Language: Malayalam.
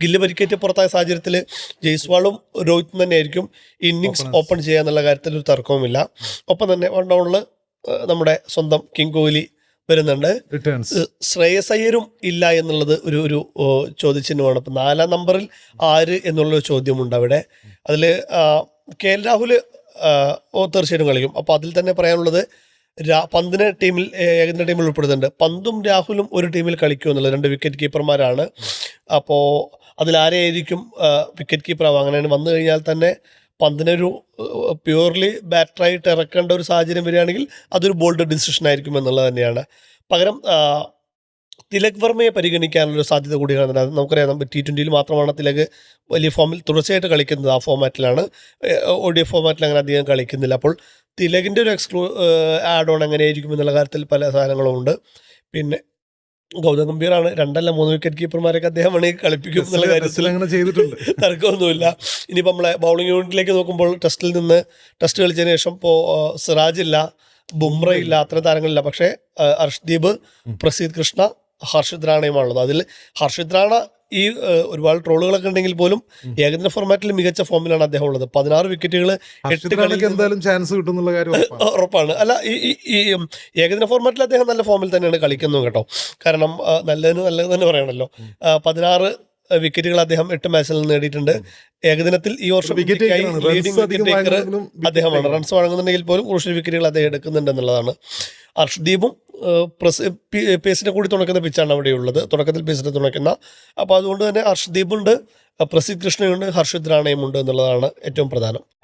ഗില്ല് പരിക്കേറ്റ് പുറത്തായ സാഹചര്യത്തിൽ ജയ്സ്വാളും രോഹിത്തും തന്നെയായിരിക്കും ഇന്നിങ്സ് ഓപ്പൺ ചെയ്യുക എന്നുള്ള കാര്യത്തിൽ ഒരു തർക്കവുമില്ല. ഒപ്പം തന്നെ വൺ ഡൗണിൽ നമ്മുടെ സ്വന്തം കിങ് കോഹ്ലി വരുന്നുണ്ട്. ശ്രേയസ് അയ്യരും ഇല്ല എന്നുള്ളത് ഒരു ഒരു ചോദ്യചിഹ്നമാണ്. അപ്പം നാലാം നമ്പറിൽ ആര് എന്നുള്ളൊരു ചോദ്യമുണ്ട് അവിടെ. അതിൽ കെ എൽ രാഹുൽ തീർച്ചയായിട്ടും കളിക്കും. അപ്പോൾ അതിൽ തന്നെ പറയാനുള്ളത് രാ പന്തിന് ടീമിൽ ഏകദിന ടീമിൽ ഉൾപ്പെടുന്നുണ്ട് പന്തും രാഹുലും ഒരു ടീമിൽ കളിക്കും എന്നുള്ളത് രണ്ട് വിക്കറ്റ് കീപ്പർമാരാണ് അപ്പോൾ അതിലാരെയായിരിക്കും വിക്കറ്റ് കീപ്പർ ആവുക? അങ്ങനെ വന്നു കഴിഞ്ഞാൽ തന്നെ പന്തിനൊരു പ്യൂർലി ബാറ്ററായിട്ട് ഇറക്കേണ്ട ഒരു സാഹചര്യം വരികയാണെങ്കിൽ അതൊരു ബോൾഡ് ഡിസിഷൻ ആയിരിക്കും എന്നുള്ളത് തന്നെയാണ്. പകരം തിലക് വർമ്മയെ പരിഗണിക്കാനുള്ള സാധ്യത കൂടി കാണുന്നത് നമുക്കറിയാം ടി ട്വന്റിയിൽ മാത്രമാണ് തിലക് വലിയ ഫോമിൽ തുടർച്ചയായിട്ട് കളിക്കുന്നത് ആ ഫോമാറ്റിലാണ് ഒ ഡി ഫോമാറ്റിൽ അങ്ങനെ അധികം കളിക്കുന്നില്ല. അപ്പോൾ തിലകിന്റെ ഒരു എക്സ്ക്ലൂ ആഡ് ഓൺ എങ്ങനെയായിരിക്കും എന്നുള്ള കാര്യത്തിൽ പല സാധനങ്ങളുമുണ്ട് പിന്നെ ഗൗതം ഗംഭീറാണ് രണ്ടല്ല മൂന്ന് വിക്കറ്റ് കീപ്പർമാരൊക്കെ അദ്ദേഹം വേണമെങ്കിൽ കളിപ്പിക്കും എന്നുള്ള കാര്യത്തിൽ അങ്ങനെ ചെയ്തിട്ടുണ്ട്. തർക്കമൊന്നുമില്ല. ഇനിയിപ്പോൾ നമ്മളെ ബൗളിംഗ് യൂണിറ്റിലേക്ക് നോക്കുമ്പോൾ ടെസ്റ്റിൽ നിന്ന് ടെസ്റ്റ് കളിച്ചതിന് ശേഷം ഇപ്പോൾ സിറാജ് ഇല്ല ബുംറ ഇല്ല അത്ര താരങ്ങളില്ല. പക്ഷേ അർഷ്ദീപ് പ്രസീദ് കൃഷ്ണ ഹർഷിത് റാണയുമാണുള്ളത്. അതിൽ ഹർഷിത് റാണ ഈ ഒരുപാട് ട്രോളുകളൊക്കെ ഉണ്ടെങ്കിൽ പോലും ഏകദിന ഫോർമാറ്റിൽ മികച്ച ഫോമിലാണ് അദ്ദേഹം ഉള്ളത്. പതിനാറ് വിക്കറ്റുകൾ എട്ട് എന്തായാലും ചാൻസ് കിട്ടുന്നുള്ള കാര്യം ഉറപ്പാണ്. അല്ല ഈ ഏകദിന ഫോർമാറ്റിൽ അദ്ദേഹം നല്ല ഫോമിൽ തന്നെയാണ് കളിക്കുന്നത് കേട്ടോ. കാരണം നല്ലതിന് നല്ലത് തന്നെ പറയണല്ലോ. പതിനാറ് വിക്കറ്റുകൾ അദ്ദേഹം എട്ട് മാച്ചിൽ നേടിയിട്ടുണ്ട്. ഏകദിനത്തിൽ ഈ വർഷം വിക്കറ്റ് അദ്ദേഹമാണ്. റൺസ് വഴങ്ങുന്നുണ്ടെങ്കിൽ പോലും ക്രൂഷ്യൽ വിക്കറ്റുകൾ അദ്ദേഹം എടുക്കുന്നുണ്ട് എന്നുള്ളതാണ് അർഷ്ദീപും പ്രസ് പേസിനെ കൂടി തുണക്കുന്ന പിച്ചാണ് അവിടെ ഉള്ളത്. തുടക്കത്തിൽ പേസിനെ തുണയ്ക്കുന്ന അപ്പോൾ അതുകൊണ്ട് തന്നെ ഹർഷദീപുണ്ട് പ്രസിദ്ധ് കൃഷ്ണയുണ്ട് ഹർഷിത് റാണയും ഉണ്ട് എന്നുള്ളതാണ് ഏറ്റവും പ്രധാനം.